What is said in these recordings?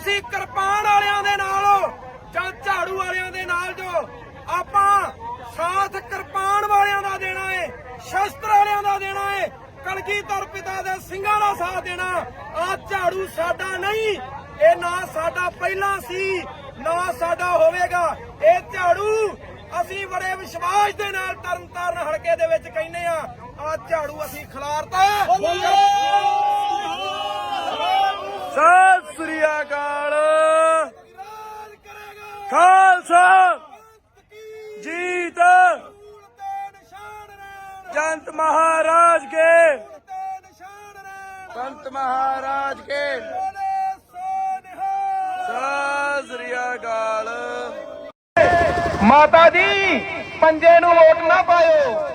ਤੁਸੀਂ ਕਿਰਪਾਨ ਵਾਲਿਆਂ ਦੇ ਨਾਲ ਜਾਂ ਝਾੜੂ ਵਾਲਿਆਂ ਦੇ ਨਾਲ ਜੋ। ਆਪਾਂ ਸਾਥ ਕਿਰਪਾਨ ਵਾਲਿਆਂ ਦਾ ਦੇਣਾ ਏ, ਸ਼ਸਤਰ ਵਾਲਿਆਂ ਦਾ ਦੇਣਾ ਏ ਕਲਗੀਧਰ ਪਿਤਾ ਦੇ ਸਿੰਘਾਂ ਦਾ ਸਾਥ ਦੇਣਾ। ਆ ਝਾੜੂ ਸਾਡਾ ਨਹੀਂ, ਇਹ ਨਾ ਸਾਡਾ ਪਹਿਲਾਂ ਸੀ, ਨਾ ਸਾਡਾ ਹੋਵੇਗਾ। ਇਹ ਝਾੜੂ ਅਸੀਂ ਬੜੇ ਵਿਸ਼ਵਾਸ ਦੇ ਨਾਲ ਤਰਨਤਾਰਨ ਹਲਕੇ ਦੇ ਵਿੱਚ ਕਹਿੰਦੇ ਆ ਆ ਝਾੜੂ ਅਸੀਂ ਖਿਲਾਰਤਾ। ਸਤਿ ਸ੍ਰੀ ਅਕਾਲ। ਖਾਲਸਾ। ਜੀਤ। ਜੰਤ ਮਹਾਰਾਜ ਕੇ। ਸੰਤ ਮਹਾਰਾਜ ਕੇ। ਬੋਲੇ ਸਤਿ ਸ੍ਰੀ ਅਕਾਲ। ਮਾਤਾ ਜੀ, ਪੰਜੇ ਨੂੰ ਵੋਟ ਨਾ ਪਾਇਓ।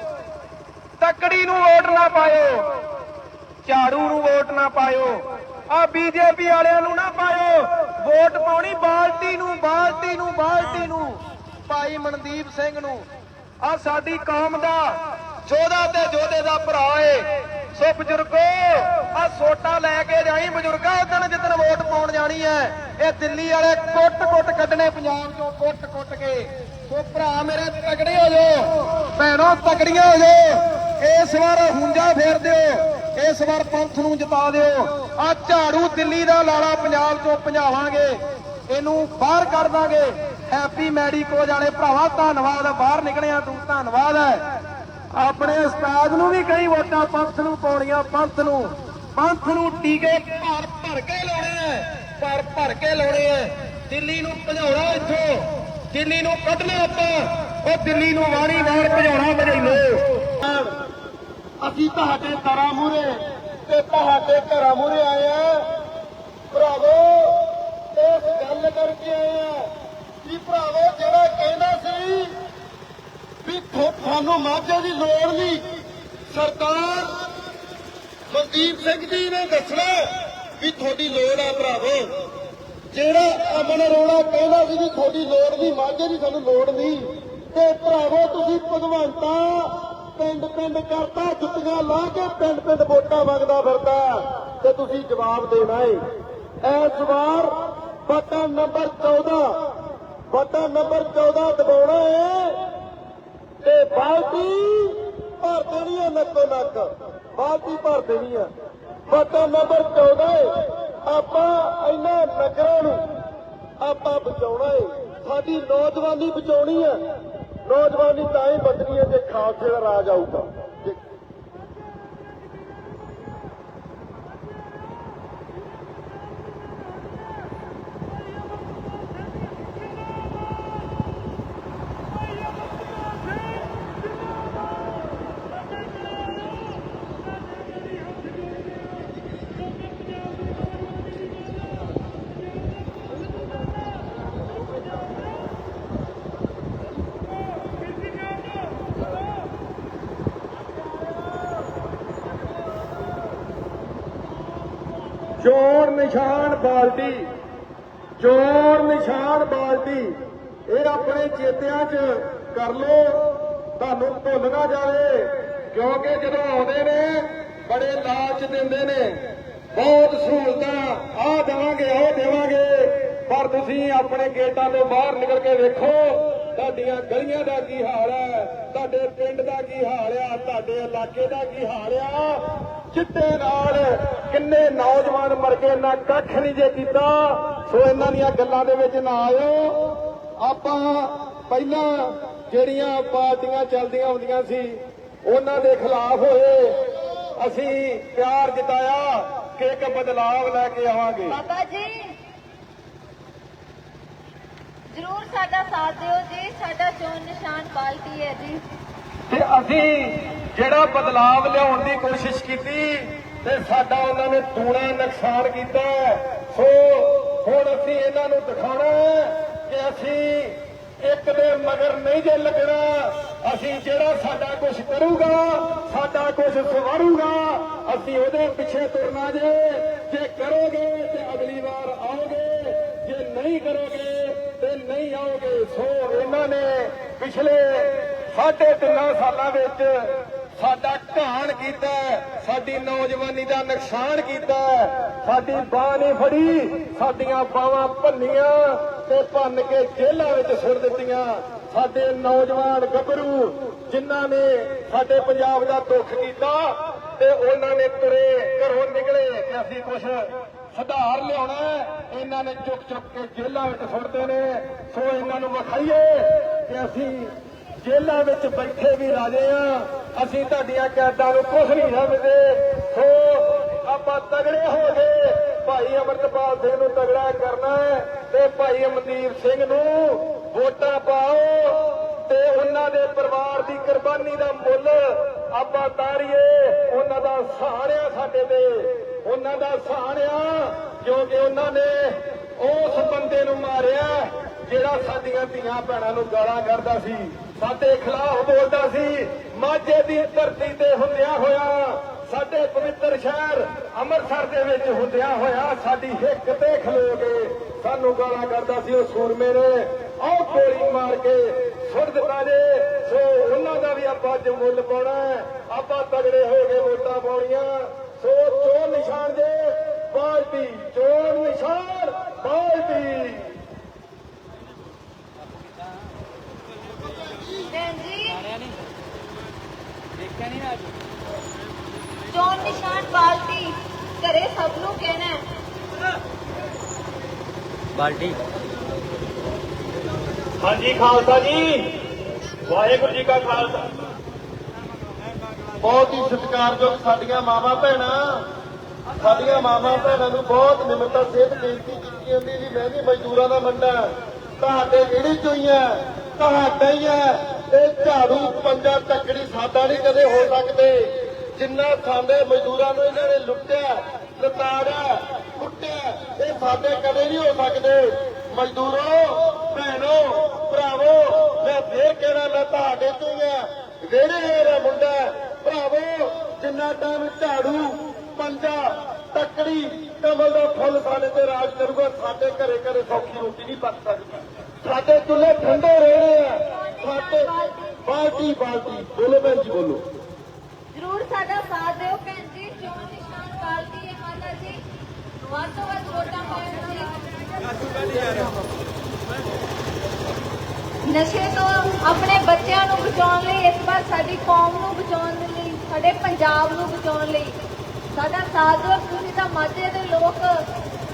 ਤਕੜੀ ਨੂੰ ਵੋਟ ਨਾ ਪਾਇਓ। ਝਾੜੂ ਨੂੰ ਵੋਟ ਨਾ ਪਾਇਓ। ਆ ਬੀਜੇਪੀ ਵਾਲਿਆਂ ਨੂੰ ਨਾ ਪਾਇਓ। ਵੋਟ ਪਾਉਣੀ ਬਾਲਟੀ ਨੂੰ ਬਾਲਟੀ ਨੂੰ ਬਾਲਟੀ ਨੂੰ। ਭਾਈ ਮਨਦੀਪ ਸਿੰਘ ਨੂੰ। ਆ ਸਾਡੀ ਕੌਮ ਦਾ, ਜੋਧਾ ਤੇ ਜੋਧੇ ਦਾ ਭਰਾ ਏ। ਸੋ ਬਜ਼ੁਰਗੋ, ਆ ਸੋਟਾ ਲੈ ਕੇ ਜਾਈ। ਬਜ਼ੁਰਗਾ ਉਦਣ ਜਿੱਦਣ ਵੋਟ ਪਾਉਣ ਜਾਣੀ ਐ ਇਹ ਦਿੱਲੀ ਵਾਲੇ ਕੁੱਟ-ਕੁੱਟ ਕੱਢਣੇ ਪੰਜਾਬ ਚੋਂ ਕੁੱਟ-ਕੁੱਟ ਕੇ। ਸੋ ਭਰਾ ਮੇਰੇ ਤਗੜੇ ਹੋ ਜਾਓ, ਭੈਣੋ ਤਗੜੀਆਂ ਹੋ ਜਾਓ। ਇਸ ਵਾਰ ਹੁੰਜਾ ਫੇਰ ਦਿਓ, ਇਸ ਵਾਰ ਪੰਥ ਨੂੰ ਜਿਤਾ ਦਿਓ। ਆ ਝਾੜੂ ਦਿੱਲੀ ਦਾ ਲਾਲਾ ਪੰਜਾਬ ਚੋਂ ਭਜਾਵਾਂਗੇ, ਇਹਨੂੰ ਬਾਹਰ ਕੱਢ ਦਾਂਗੇ। ਹੈਪੀ ਮੈਡੀਕੋ ਵਾਲੇ ਭਰਾਵਾ, ਧੰਨਵਾਦ, ਬਾਹਰ ਨਿਕਲਿਆ ਤੂੰ ਧੰਨਵਾਦ ਹੈ। ਆਪਣੇ ਉਸਤਾਦ ਨੂੰ ਵੀ ਕਈ ਵੋਟਾਂ, ਪੰਥ ਨੂੰ ਪਾਉਣੀਆਂ, ਪੰਥ ਨੂੰ। ਪੰਥ ਨੂੰ ਟੀਕੇ ਭਰ ਭਰ ਕੇ ਲਾਉਣੇ ਐ ਭਰ ਭਰ ਕੇ ਲਾਉਣੇ ਐ ਦਿੱਲੀ ਨੂੰ ਭਜਾਉਣਾ ਇੱਥੋਂ, ਦਿੱਲੀ ਨੂੰ ਕੱਢਣਾ ਆਪਾਂ। ਉਹ ਦਿੱਲੀ ਨੂੰ ਵਾਣੀ ਵਾਰ ਭਜਾਉਣਾ ਭਜਾਈਓ ਅਸੀਂ ਤੁਹਾਡੇ ਦਰਾਂ ਮੂਰੇ ਤੇ ਤੁਹਾਡੇ ਘਰਾਂ ਮੂਰੇ ਆਏ ਆ। ਭਰਾਵੋ, ਇਸ ਗੱਲ ਕਰਕੇ ਆਏ ਆ ਕਿ ਭਰਾਵੋ, ਜਿਹੜਾ ਕਹਿੰਦਾ ਸੀ ਵੀ ਤੁਹਾਨੂੰ ਮਾਝੇ ਦੀ ਲੋੜ ਨਹੀਂ ਸਰਦਾਰ ਮਨਦੀਪ ਸਿੰਘ ਜੀ ਨੇ ਦੱਸਣਾ ਵੀ ਤੁਹਾਡੀ ਲੋੜ ਆ ਭਰਾਵੋ। ਜਿਹੜਾ ਅਮਨ ਅਰੋੜਾ ਕਹਿੰਦਾ ਸੀ ਵੀ ਤੁਹਾਡੀ ਲੋੜ ਨਹੀਂ ਮਾਝੇ ਦੀ ਸਾਨੂੰ ਲੋੜ ਨਹੀਂ ਤੇ ਭਰਾਵੋ, ਤੁਸੀਂ ਭਗਵੰਤਾ ਪਿੰਡ ਪਿੰਡ ਕਰਤਾ, ਜੁੱਤੀਆਂ ਲਾ ਕੇ ਪਿੰਡ ਪਿੰਡ ਵੋਟਾਂ ਮੰਗਦਾ ਫਿਰਦਾ ਤੇ ਤੁਸੀਂ ਜਵਾਬ ਦੇਣਾ ਏ। ਇਸ ਵਾਰ ਵਟਾ ਨੰਬਰ 14 ਵਟਾ ਨੰਬਰ 14 ਦਬਾਉਣਾ ਏ ਤੇ ਬਾਲਟੀ ਭਰ ਦੇਣੀ ਹੈ ਨੱਕੋ ਨੱਕ। ਬਾਲਟੀ ਭਰ ਦੇਣੀ ਹੈ ਫਟੋ ਨੰਬਰ 14 ਏ। ਆਪਾਂ ਇਹਨਾਂ ਨਗਰਾਂ ਨੂੰ ਆਪਾਂ ਬਚਾਉਣਾ ਏ। ਸਾਡੀ ਨੌਜਵਾਨੀ ਬਚਾਉਣੀ ਹੈ ਨੌਜਵਾਨੀ ਤਾਂ ਹੀ ਬਦਲੀ ਹੈ ਜੇ ਖਾਲਸੇ ਦਾ ਰਾਜ ਆਊਗਾ ਜੇ ਚੋਰ ਨਿਸ਼ਾਨ ਬਾਲਟੀ ਚੋਰ ਨਿਸ਼ਾਨ ਬਾਲਟੀ, ਇਹ ਆਪਣੇ ਚੇਤਿਆਂ 'ਚ ਕਰ ਲੋ ਤੁਹਾਨੂੰ ਭੁੱਲ ਨਾ ਜਾਵੇ, ਕਿਉਂਕਿ ਜਦੋਂ ਆਉਂਦੇ ਨੇ, ਬੜੇ ਲਾਲਚ ਦਿੰਦੇ ਨੇ। ਬਹੁਤ ਸਹੂਲਤਾਂ ਆਹ ਦੇਵਾਂਗੇ, ਉਹ ਦੇਵਾਂਗੇ। ਪਰ ਤੁਸੀਂ ਆਪਣੇ ਗੇਟਾਂ ਤੋਂ ਬਾਹਰ ਨਿਕਲ ਕੇ ਵੇਖੋ, ਤੁਹਾਡੀਆਂ ਗਲੀਆਂ ਦਾ ਕੀ ਹਾਲ ਹੈ, ਤੁਹਾਡੇ ਪਿੰਡ ਦਾ ਕੀ ਹਾਲ ਆ, ਤੁਹਾਡੇ ਇਲਾਕੇ ਦਾ ਕੀ ਹਾਲ ਆ ਚਿੱਟੇ ਨਾਲ ਕਿੰਨੇ ਨੌਜਵਾਨ ਮਰ ਗਏ ਨਾ ਕੱਖ ਨਹੀਂ ਜੇ ਕੀਤਾ। ਸੋ ਇਹਨਾਂ ਦੀਆਂ ਗੱਲਾਂ ਦੇ ਵਿੱਚ ਨਾ ਆਇਓ। ਆਪਾਂ ਪਹਿਲਾਂ ਜਿਹੜੀਆਂ ਪਾਰਟੀਆਂ ਚੱਲਦੀਆਂ ਹੁੰਦੀਆਂ ਸੀ, ਉਹਨਾਂ ਦੇ ਖਿਲਾਫ ਹੋਏ। ਅਸੀਂ ਪਿਆਰ ਜਤਾਇਆ ਕਿ ਇੱਕ ਬਦਲਾਵ ਲੈ ਕੇ ਆਵਾਂਗੇ। ਬਾਬਾ ਜੀ, ਜਰੂਰ ਸਾਡਾ ਸਾਥ ਦਿਓ ਜੀ। ਸਾਡਾ ਚੋਣ ਨਿਸ਼ਾਨ ਪਾਲਕੀ ਹੈ ਜੀ। ਤੇ ਅਸੀਂ ਜਿਹੜਾ ਬਦਲਾਵ ਲਿਆਉਣ ਦੀ ਕੋਸ਼ਿਸ਼ ਕੀਤੀ ਤੇ ਸਾਡਾ ਉਹਨਾਂ ਨੇ ਦੂਣਾ ਨੁਕਸਾਨ ਕੀਤਾ। ਸੋ ਹੁਣ ਅਸੀਂ ਇਹਨਾਂ ਨੂੰ ਦਿਖਾਉਣਾ ਕਿ ਅਸੀਂ ਇੱਕ ਦੇ ਮਗਰ ਨਹੀਂ ਜੇ ਲੱਗਣਾ। ਅਸੀਂ ਜਿਹੜਾ ਸਾਡਾ ਕੁਝ ਕਰੂਗਾ, ਸਾਡਾ ਕੁਝ ਸਵਾਰੂਗਾ, ਅਸੀਂ ਉਹਦੇ ਪਿੱਛੇ ਤੁਰਨਾ ਜੇ। ਜੇ ਕਰੋਗੇ ਤੇ ਅਗਲੀ ਵਾਰ ਆਓਗੇ। ਜੇ ਨਹੀਂ ਕਰੋਗੇ ਤੇ ਨਹੀਂ ਆਓਗੇ, ਸੋ ਇਹਨਾਂ ਨੇ ਪਿਛਲੇ ਸਾਢੇ ਤਿੰਨਾਂ ਸਾਲਾਂ ਵਿੱਚ ਸਾਡਾ ਘਾਣ ਕੀਤਾ, ਸਾਡੀ ਨੌਜਵਾਨੀ ਦਾ ਨੁਕਸਾਨ ਕੀਤਾ, ਸਾਡੀ ਬਾਹ ਨਹੀਂ ਫੜੀ, ਸਾਡੀਆਂ ਬਾਹਾਂ ਭੰਨੀਆਂ ਤੇ ਭੰਨ ਕੇ ਜੇਲ੍ਹਾਂ ਵਿੱਚ ਸੁੱਟ ਦਿੱਤੀਆਂ। ਸਾਡੇ ਨੌਜਵਾਨ ਗੱਭਰੂ ਜਿਨ੍ਹਾਂ ਨੇ ਸਾਡੇ ਪੰਜਾਬ ਦਾ ਦੁੱਖ ਕੀਤਾ ਤੇ ਉਹਨਾਂ ਨੇ ਤੁਰੇ ਘਰੋਂ ਨਿਕਲੇ ਕਿ ਅਸੀਂ ਕੁਝ ਸੁਧਾਰ ਲਿਆਉਣਾ ਇਹਨਾਂ ਨੇ ਚੁੱਕ ਚੁੱਕ ਕੇ ਜੇਲ੍ਹਾਂ ਵਿੱਚ ਸੁੱਟਦੇ ਨੇ। ਸੋ ਇਹਨਾਂ ਨੂੰ ਵਿਖਾਈਏ ਕਿ ਅਸੀਂ ਜੇਲ੍ਹਾਂ ਵਿੱਚ ਬੈਠੇ ਵੀ ਰਾਜੇ ਆ, ਅਸੀਂ ਤੁਹਾਡੀਆਂ ਕੈਦਾਂ ਨੂੰ ਕੁਝ ਨਹੀਂ ਸਮਝਦੇ। ਸੋ ਆਪਾਂ ਤਗੜੇ ਹੋ ਗਏ। ਭਾਈ ਅਮਰਤਪਾਲ ਸਿੰਘ ਨੂੰ ਤਗੜਾ ਕਰਨਾ ਤੇ ਭਾਈ ਅਮਨਦੀਪ ਸਿੰਘ ਨੂੰ ਵੋਟਾਂ ਪਾਓ ਤੇ ਉਹਨਾਂ ਦੇ ਪਰਿਵਾਰ ਦੀ ਕੁਰਬਾਨੀ ਦਾ ਮੁੱਲ ਆਪਾਂ ਤਾਰੀਏ। ਉਹਨਾਂ ਦਾ ਸਹਾਰਿਆ ਸਾਡੇ ਤੇ। ਉਹਨਾਂ ਦਾ ਸਹਾਰਿਆ ਕਿਉਂਕਿ ਉਹਨਾਂ ਨੇ ਉਸ ਬੰਦੇ ਨੂੰ ਮਾਰਿਆ ਜਿਹੜਾ ਸਾਡੀਆਂ ਧੀਆਂ ਭੈਣਾਂ ਨੂੰ ਗਾਲਾਂ ਕੱਢਦਾ ਸੀ। ਸਾਡੇ ਖਿਲਾਫ ਬੋਲਦਾ ਸੀ। ਮਾਝੇ ਦੀ ਧਰਤੀ ਤੇ ਹੁੰਦਿਆਂ ਹੋਇਆ ਸਾਡੇ ਪਵਿੱਤਰ ਸ਼ਹਿਰ ਅੰਮ੍ਰਿਤਸਰ ਦੇ ਵਿੱਚ ਹੁੰਦਿਆਂ ਹੋਇਆ ਸਾਡੀ ਹਿੱਕ ਤੇ ਖਲੋ ਕੇ ਸਾਨੂੰ ਗਾਲਾਂ ਕਰਦਾ ਸੀ ਉਹ ਸੂਰਮੇ ਨੇ। ਆਹ ਗੋਲੀ ਮਾਰ ਕੇ ਸੁੱਟ ਦਿੱਤਾ ਜੇ। ਸੋ ਉਹਨਾਂ ਦਾ ਵੀ ਆਪਾਂ ਅੱਜ ਮੁੱਲ ਪਾਉਣਾ ਆਪਾਂ ਤਗੜੇ ਹੋ ਕੇ ਵੋਟਾਂ ਪਾਉਣੀਆਂ। ਸੋ ਚੋਣ ਨਿਸ਼ਾਨ ਜੇ। ਪਾਰਟੀ ਚੋਣ ਨਿਸ਼ਾਨ, ਪਾਰਟੀ ਭੈਣ ਜੀ ਚੋਣ ਨਿਸ਼ਾਨ ਬਾਲਟੀ ਘਰੇ ਸਭ ਨੂੰ ਕਹਿਣਾ ਹੈ। ਬਾਲਟੀ। ਹਾਂਜੀ ਖਾਲਸਾ ਜੀ। ਵਾਹਿਗੁਰੂ ਜੀ ਕਾ ਖਾਲਸਾ। ਬਹੁਤ ਹੀ ਸਤਿਕਾਰਯੋਗ ਸਾਡੀਆਂ ਮਾਵਾਂ ਭੈਣਾਂ। ਸਾਡੀਆਂ ਮਾਵਾਂ ਭੈਣਾਂ ਨੂੰ ਬਹੁਤ ਨਿਮਰਤਾ ਸੇਧ ਬੇਨਤੀ ਕੀਤੀ ਜਾਂਦੀ ਵੀ ਮੈਂ ਵੀ ਮਜ਼ਦੂਰਾਂ ਦਾ ਮੰਡਾ। ਤੁਹਾਡੇ ਕਿਹੜੀ ਚੋਈ ਹੈ ਤੁਹਾਡਾ ਹੀ ਹੈ। ਇਹ ਝਾੜੂ ਪੰਜਾ ਟੱਕੜੀ ਸਾਡਾ ਨਹੀਂ ਕਦੇ ਹੋ ਸਕਦੇ। ਜਿੰਨਾ ਸਾਡੇ ਮਜ਼ਦੂਰਾਂ ਨੂੰ ਇਹਨਾਂ ਨੇ ਲੁੱਟਿਆ ਲਤਾੜਿਆ ਕੁੱਟਿਆ, ਇਹ ਸਾਡੇ ਕਦੇ ਨਹੀਂ ਹੋ ਸਕਦੇ। ਮਜ਼ਦੂਰੋ, ਭੈਣੋ, ਭਰਾਵੋ, ਮੈਂ ਫੇਰ ਕਹਿਣਾ, ਮੈਂ ਤੁਹਾਡੇ ਤੋਂ ਆ। ਵਿਹੜੇ ਮੇਰਾ ਮੁੰਡਾ ਭਰਾਵੋ, ਜਿੰਨਾ ਟਾਈਮ ਝਾੜੂ ਪੰਜਾ ਤੱਕੜੀ ਕਮਲ ਦਾ ਫੁੱਲ ਸਾਡੇ ਤੇ ਰਾਜ ਕਰੂਗਾ, ਸਾਡੇ ਘਰੇ ਘਰੇ ਸੌਖੀ ਰੋਟੀ ਨਹੀਂ ਪੱਕ ਸਕਦੀ। ਸਾਡੇ ਚੁੱਲ੍ਹੇ ਠੰਡੇ ਰਹਿਣੇ ਆ। ਸਾਡੇ ਬਾਲਟੀ ਬਾਲਟੀ। ਬੋਲੋ ਭੈਣ ਜੀ, ਬੋਲੋ। ਜ਼ਰੂਰ ਸਾਡਾ ਸਾਥ ਦਿਓ ਭੈਣ ਜੀ। ਚੋਣ ਨਿਸ਼ਾਨ ਬਾਲਟੀ ਹੈ ਮਾਤਾ ਜੀ। ਵੱਧ ਤੋਂ ਵੱਧ ਵੋਟਾਂ ਪਾਓ ਨਸ਼ੇ ਤੋਂ ਆਪਣੇ ਬੱਚਿਆਂ ਨੂੰ ਬਚਾਉਣ ਲਈ, ਇਸ ਵਾਰ ਸਾਡੀ ਕੌਮ ਨੂੰ ਬਚਾਉਣ ਲਈ, ਸਾਡੇ ਪੰਜਾਬ ਨੂੰ ਬਚਾਉਣ ਲਈ ਸਾਡਾ ਸਾਥ ਦਿਓ। ਤੁਸੀਂ ਤਾਂ ਮਾਝੇ ਦੇ ਲੋਕ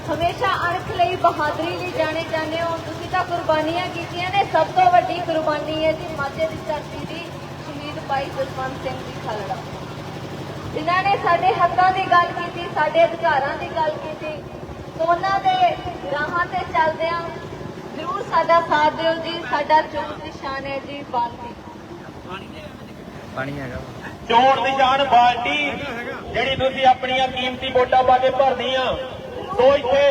ਹਮੇਸ਼ਾ ਅਣਖ ਲਈ ਬਹਾਦਰੀ ਲਈ ਜਾਣੇ ਜਾਂਦੇ ਹੋ। ਤੁਸੀਂ ਤਾਂ ਕੁਰਬਾਨੀਆਂ ਕੀਤੀਆਂ ਨੇ। ਸਭ ਤੋਂ ਵੱਡੀ ਕੁਰਬਾਨੀ ਹੈ ਜੀ ਮਾਝੇ ਦੀ ਧਰਤੀ ਦੀ ਸ਼ਹੀਦ ਭਾਈ ਜਸਵੰਤ ਸਿੰਘ ਜੀ ਖਾਲੜਾ। ਜਿਨ੍ਹਾਂ ਨੇ ਸਾਡੇ ਹੱਕਾਂ ਦੀ ਗੱਲ ਕੀਤੀ ਸਾਡੇ ਅਧਿਕਾਰਾਂ ਦੀ ਗੱਲ ਕੀਤੀ ਉਹਨਾਂ ਦੇ ਰਾਹਾਂ ਤੇ ਚੱਲਦਿਆਂ ਜ਼ਰੂਰ ਸਾਡਾ ਸਾਥ ਦਿਓ ਜੀ। ਸਾਡਾ ਚੋਣ ਨਿਸ਼ਾਨ ਹੈ ਜੀ ਬਾਲਟੀ। ਪਾਣੀ ਹੈਗਾ। ਚੋਣ ਨਿਸ਼ਾਨ ਬਾਲਟੀ ਜਿਹੜੀ ਤੁਸੀਂ ਆਪਣੀਆਂ ਕੀਮਤੀ ਵੋਟਾਂ ਪਾ ਕੇ ਭਰਨੀਆਂ ਸੋ ਇੱਥੇ।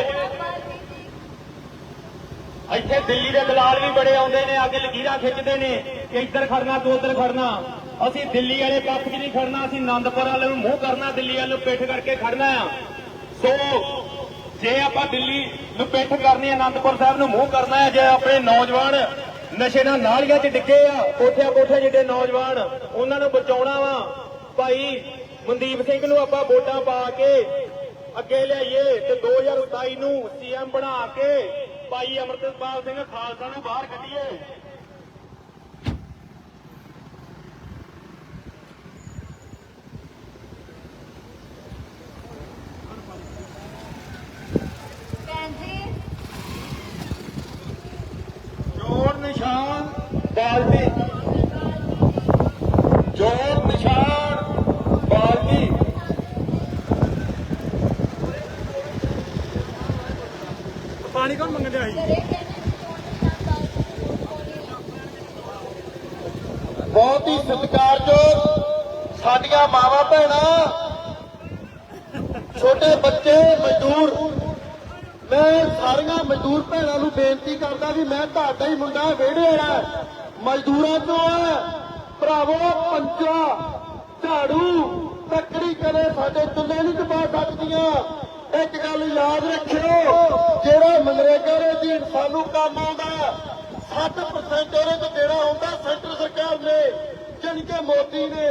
ਇੱਥੇ ਦਿੱਲੀ ਦੇ ਦਲਾਲ ਵੀ ਬੜੇ ਆਉਂਦੇ ਨੇ ਆ ਕੇ ਲਕੀਰਾਂ ਖਿੱਚਦੇ ਨੇ ਕਿ ਇੱਧਰ ਖੜਨਾ, ਤੂੰ ਉੱਧਰ ਖੜਨਾ। ਅਸੀਂ ਦਿੱਲੀ ਵਾਲੇ ਪੱਖ 'ਚ ਨਹੀਂ ਖੜਨਾ, ਅਸੀਂ ਆਨੰਦਪੁਰ ਵਾਲੇ ਨੂੰ ਮੂੰਹ ਕਰਨਾ, ਦਿੱਲੀ ਵਾਲੇ ਨੂੰ ਪਿੱਠ ਕਰਕੇ ਖੜਨਾ ਆ। ਸੋ, ਜੇ ਆਪਾਂ ਦਿੱਲੀ ਨੂੰ ਪਿੱਠ ਕਰਨੀ ਹੈ ਆਨੰਦਪੁਰ ਸਾਹਿਬ ਨੂੰ ਮੂੰਹ ਕਰਨਾ ਹੈ ਜੇ ਆਪਣੇ ਨੌਜਵਾਨ ਨਸ਼ੇ ਨਾਲ ਨਾਲੀਆਂ 'ਚ ਡਿੱਗੇ ਆ, ਕੋਠਿਆਂ ਕੋਠੇ ਜਿਹੜੇ ਨੌਜਵਾਨ, ਉਹਨਾਂ ਨੂੰ ਬਚਾਉਣਾ ਵਾ। ਭਾਈ ਮਨਦੀਪ ਸਿੰਘ ਨੂੰ ਆਪਾਂ ਵੋਟਾਂ ਪਾ ਕੇ ਅੱਗੇ ਲਿਆਈਏ ਤੇ 2027 ਨੂੰ ਸੀਐਮ ਬਣਾ ਕੇ ਭਾਈ ਅਮਰਤਪਾਲ ਸਿੰਘ ਖਾਲਸਾ ਨੂੰ ਬਾਹਰ ਕੱਢੀਏ ਭੈਣ ਜੀ ਚੋਰ ਨਿਸ਼ਾਨ ਬਾਲਟੀ ਚੋਰ ਨਿਸ਼ਾਨ ਬਾਲਟੀ ਪਾਣੀ ਕੌਣ ਮੰਗਦੇ ਆਈ ਘਰੇ ਕਹਿੰਦੇ ਚੋਣ ਨਿਸ਼ਾਨ ਬਾਲਟੀ ਬਹੁਤ ਹੀ ਸਤਿਕਾਰਯੋਗ ਸਾਡੀਆਂ ਮਾਵਾਂ ਭੈਣਾਂ, ਛੋਟੇ ਬੱਚੇ, ਮਜ਼ਦੂਰ, ਮੈਂ ਸਾਰੀਆਂ ਮਜ਼ਦੂਰ ਭੈਣਾਂ ਨੂੰ ਬੇਨਤੀ ਕਰਦਾ ਵੀ ਮੈਂ ਤੁਹਾਡਾ ਹੀ ਮੁੰਡਾ ਵਿਹੜੇ ਵਾਲਾ ਮਜ਼ਦੂਰਾਂ ਤੋਂ ਆ ਭਰਾਵੋ, ਪੰਚਾ, ਝਾੜੂ ਤੱਕੜੀ ਕਰੇ ਸਾਡੇ ਚੁੱਲ੍ਹੇ ਨਹੀਂ ਦਬਾ ਸਕਦੀਆਂ। ਇੱਕ ਗੱਲ ਯਾਦ ਰੱਖਿਓ, ਜਿਹੜਾ ਮਨਰੇਗਾ ਦੇ ਅਧੀਨ ਸਾਨੂੰ ਕੰਮ ਆਉਂਦਾ 60% ਉਹਦੇ ਤੇ ਦੇਣਾ ਹੁੰਦਾ ਸੈਂਟਰ ਸਰਕਾਰ ਨੇ ਜਾਣੀ ਮੋਦੀ ਨੇ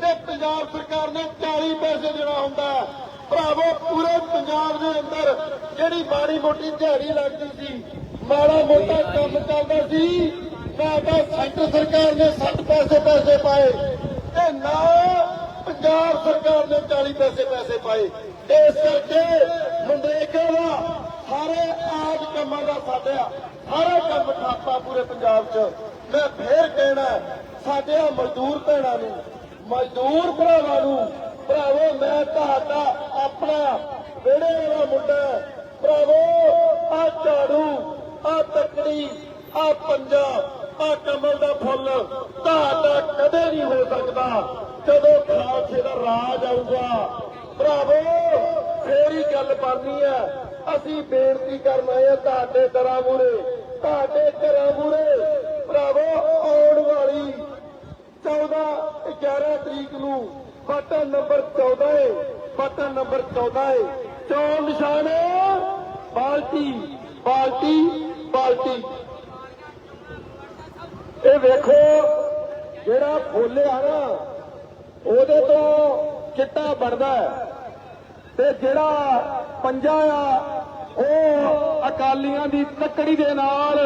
ਤੇ ਪੰਜਾਬ ਸਰਕਾਰ ਨੇ 40 ਪੈਸੇ ਦੇਣਾ ਹੁੰਦਾ ਭਰਾਵੋ, ਪੂਰੇ ਪੰਜਾਬ ਦੇ ਅੰਦਰ ਜਿਹੜੀ ਮਾੜੀ ਮੋਟੀ ਦਿਹਾੜੀ ਲੱਗਦੀ ਸੀ, ਮਾੜਾ ਮੋਟਾ ਕੰਮ ਚੱਲਦਾ ਸੀ, ਨਾ ਤਾਂ ਸੈਂਟਰ ਸਰਕਾਰ ਨੇ 60 ਪੈਸੇ ਪੈਸੇ ਪਾਏ ਤੇ ਨਾ ਪੰਜਾਬ ਸਰਕਾਰ ਨੇ 40 ਪੈਸੇ ਪੈਸੇ ਪਾਏ। ਇਸ ਕਰਕੇ ਮੰਦਰੇਗਾ ਦਾ ਸਾਰੇ ਆਜ ਕੰਮਾਂ ਦਾ ਸਾਡਿਆ ਸਾਰੇ ਕੰਮ ਠਾਪਾ ਪੂਰੇ ਪੰਜਾਬ 'ਚ। ਮੈਂ ਫੇਰ ਕਹਿਣਾ ਸਾਡੇ ਆਹ ਮਜ਼ਦੂਰ ਭੈਣਾਂ ਨੂੰ, ਮਜ਼ਦੂਰ ਭਰਾਵਾਂ ਨੂੰ, ਭਰਾਵੋ, ਮੈਂ ਤੁਹਾਡਾ ਆਪਣਾ ਵਿਹੜੇ ਵਾਲਾ ਮੁੰਡਾ ਭਰਾਵੋ, ਆ ਝਾੜੂ, ਆ ਤਕੜੀ, ਆ ਪੰਜਾ, ਆ ਕਮਲ ਦਾ ਫੁੱਲ, ਤੁਹਾਡਾ ਕਦੇ ਨਹੀਂ ਹੋ ਸਕਦਾ ਜਦੋਂ ਖਾਲਸੇ ਦਾ ਰਾਜ ਆਊਗਾ। ਭਰਾਵੋ, ਫੇਰੀ ਗੱਲ ਬਣਨੀ ਹੈ। ਅਸੀਂ ਬੇਨਤੀ ਕਰਨ ਆਏ ਆ ਤੁਹਾਡੇ ਦਰਾਂ ਮੂਰੇ ਤੁਹਾਡੇ ਘਰਾਂ ਮੂਰੇ ਭਰਾਵੋ, ਆਉਣ ਵਾਲੀ 14 11 ਤਰੀਕ ਨੂੰ ਬਟਨ ਨੰਬਰ 14 ਹੈ ਬਟਨ ਨੰਬਰ 14 ਹੈ ਚੋਣ ਨਿਸ਼ਾਨ ਬਾਲਟੀ ਬਾਲਟੀ ਬਾਲਟੀ। ਇਹ ਵੇਖੋ, ਜਿਹੜਾ ਫੁੱਲ ਆ ਨਾ, ਉਹਦੇ ਤੋਂ ਚਿੱਟਾ ਬਣਦਾ ਤੇ ਜਿਹੜਾ ਪੰਜਾ ਆ, ਉਹ ਅਕਾਲੀਆਂ ਦੀ ਤੱਕੜੀ ਦੇ ਨਾਲ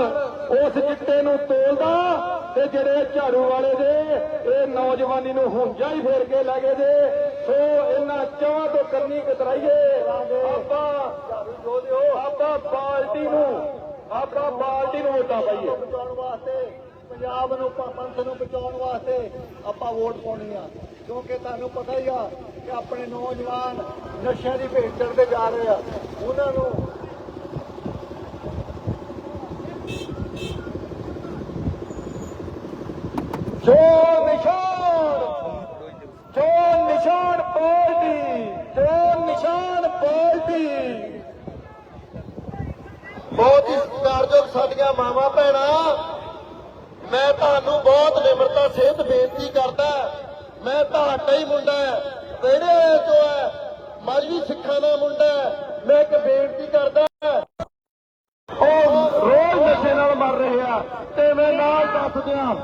ਉਸ ਚਿੱਟੇ ਨੂੰ ਤੋਲਦਾ ਤੇ ਜਿਹੜੇ ਝਾੜੂ ਵਾਲੇ ਦੇ, ਇਹ ਨੌਜਵਾਨੀ ਨੂੰ ਹੁੰਜਾ ਹੀ ਫੇਰ ਕੇ ਲੈ ਗਏ ਦੇ ਸੋ ਇਹਨਾਂ ਚਵਾਂ ਤੋਂ ਕਰਨੀ ਕਤਰਾਈਏ। ਆਪਾਂ ਜੋ ਦਿਓ ਆਪਾਂ ਪਾਰਟੀ ਨੂੰ ਆਪਾਂ ਪਾਰਟੀ ਨੂੰ ਵੋਟਾਂ ਪਾਈਏ। ਬਚਾਉਣ ਵਾਸਤੇ, ਪੰਜਾਬ ਨੂੰ, ਪੰਥ ਨੂੰ ਬਚਾਉਣ ਵਾਸਤੇ ਆਪਾਂ ਵੋਟ ਪਾਉਣੀ ਆ। ਕਿਉਂਕਿ ਤੁਹਾਨੂੰ ਪਤਾ ਹੀ ਆ ਕਿ ਆਪਣੇ ਨੌਜਵਾਨ ਨਸ਼ਿਆਂ ਦੀ ਭੇਟ ਚੜਦੇ ਜਾ ਰਹੇ ਆ। ਉਹਨਾਂ ਨੂੰ ਜੋ ਨਿਸ਼ਾਨ। ਜੋ ਨਿਸ਼ਾਨ ਪਾਰਟੀ ਜੋ ਨਿਸ਼ਾਨ ਪਾਰਟੀ। ਬਹੁਤ ਹੀ ਸਤਿਕਾਰਯੋਗ ਸਾਡੀਆਂ ਮਾਵਾਂ ਭੈਣਾਂ। ਮੈਂ ਤੁਹਾਨੂੰ ਬਹੁਤ ਨਿਮਰਤਾ ਸਹਿਤ ਬੇਨਤੀ ਕਰਦਾ ਮੈਂ ਤੁਹਾਡਾ ਹੀ ਮੁੰਡਾ ਵਿਹੜੇ ਚੋਂ ਹੈ ਮਜਬੀ ਸਿੱਖਾਂ ਦਾ ਮੁੰਡਾ। ਮੈਂ ਇੱਕ ਬੇਨਤੀ ਕਰਦਾ ਉਹ ਰੋਜ਼ ਨਸ਼ੇ ਨਾਲ ਮਰ ਰਹੇ ਆ ਤੇ ਮੈਂ ਨਾਲ ਦੱਸ ਦਿਆਂ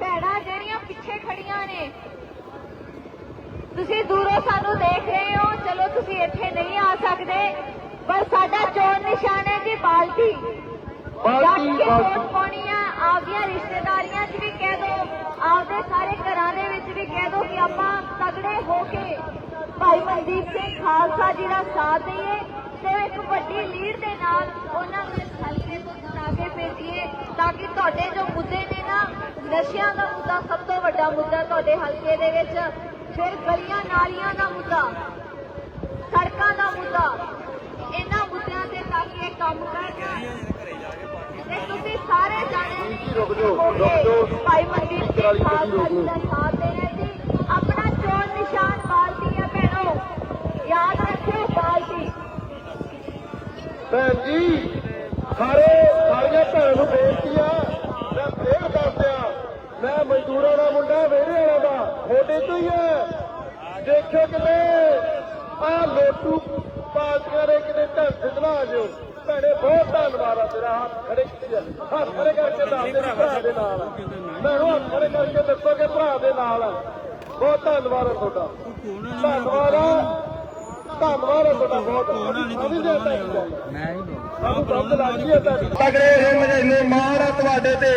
ਭੈਣਾਂ ਜਿਹੜੀਆਂ ਪਿੱਛੇ ਖੜੀਆਂ ਨੇ ਤੁਸੀਂ ਦੂਰੋਂ ਸਾਨੂੰ ਦੇਖ ਰਹੇ ਹੋ ਚਲੋ ਤੁਸੀਂ ਇੱਥੇ ਨਹੀਂ ਆ ਸਕਦੇ ਪਰ ਸਾਡਾ ਚੋਣ ਨਿਸ਼ਾਨ ਹੈ ਜੀ ਬਾਲਟੀ ਬਾਲਟੀ। ਵੋਟ ਪਾਉਣੀ ਆ ਆਪਦੀਆਂ ਰਿਸ਼ਤੇਦਾਰੀਆਂ 'ਚ ਵੀ ਕਹਿ ਦਿਓ ਆਪਦੇ ਸਾਰੇ ਘਰਾਂ ਦੇ ਵਿੱਚ ਵੀ ਕਹਿ ਦਿਓ ਕਿ ਆਪਾਂ ਤਗੜੇ ਹੋ ਕੇ ਭਾਈ ਮਨਦੀਪ ਸਿੰਘ ਖਾਲਸਾ ਜੀ ਦਾ ਸਾਥ ਦਈਏ ਤੇ ਇੱਕ ਵੱਡੀ ਲੀਡ ਦੇ ਨਾਲ ਉਹਨਾਂ ਨੂੰ ਹਲਕੇ ਤੋਂ ਜਿਤਾ ਕੇ ਭੇਜੀਏ ਤਾਂ ਕਿ ਤੁਹਾਡੇ ਜੋ ਮੁੱਦੇ ਨੇ ਨਾ ਨਸ਼ਿਆਂ ਦਾ ਮੁੱਦਾ ਸਭ ਤੋਂ ਵੱਡਾ ਮੁੱਦਾ ਤੁਹਾਡੇ ਹਲਕੇ ਦੇ ਵਿੱਚ ਫਿਰ ਗਲੀਆਂ ਨਾਲੀਆਂ ਦਾ ਮੁੱਦਾ ਸੜਕਾਂ ਦਾ ਮੁੱਦਾ ਇਹਨਾਂ ਮੁੱਦਿਆਂ ਤੇ ਤਾਂ ਕਿ ਇਹ ਕੰਮ ਕਰਨ ਤੇ ਤੁਸੀਂ ਸਾਰੇ ਜਾਣੇ ਰੁਕ ਜਾਓ, ਹੋ ਕੇ ਰੁਕ ਜਾਓ। ਭਾਈ ਮਨਦੀਪ ਸਿੰਘ ਖਾਲਸਾ ਜੀ ਦਾ ਸਾਥ ਦੇਣਾ ਜੀ ਆਪਣਾ ਚੋਣ ਨਿਸ਼ਾਨ ਬਾਲਟੀ ਹੈ ਭੈਣੋ ਯਾਦ ਰੱਖਿਓ ਬਾਲਟੀ। ਭੈਣ ਜੀ ਸਾਰੇ ਸਾਰੀਆਂ ਭੈਣਾਂ ਨੂੰ ਬੇਨਤੀ ਆ। ਮੈਂ ਮਜ਼ਦੂਰਾਂ ਦਾ ਮੁੰਡਾ ਵਿਹੜੇ ਵਾਲਾ ਦਾ ਤੁਹਾਡੇ ਤੋਂ ਹੀ ਹੈ। ਦੇਖਿਓ ਕਿਤੇ ਆ ਲੋਟੂ ਪਾਰਟੀਆਂ ਦੇ ਕਿਤੇ ਢੰਗ ਸਿੱਧਣਾ ਆ ਜਿਓ। ਭੈਣੇ ਬਹੁਤ ਧੰਨਵਾਦ ਆ ਤੇਰਾ ਹੱਥ ਖੜੇ ਕੀਤੇ ਹੱਥ ਖੜੇ ਕਰਕੇ ਦੱਸ ਦੇ ਭਰਾ ਦੇ ਨਾਲ। ਮੈਨੂੰ ਹੱਥ ਖੜੇ ਕਰਕੇ ਦੱਸੋ ਕਿ ਭਰਾ ਦੇ ਨਾਲ ਆ। ਬਹੁਤ ਧੰਨਵਾਦ ਆ ਤੁਹਾਡਾ। ਧੰਨਵਾਦ ਆ। ਧੰਨਵਾਦ ਆ ਤੁਹਾਡਾ ਬਹੁਤ। ਮੈਂ ਨਹੀਂ ਹੈ ਤੁਹਾਡੀ। ਤਗੜੇ ਹੋ ਮਜਨੇ ਮਾਣ ਆ ਤੁਹਾਡੇ ਤੇ।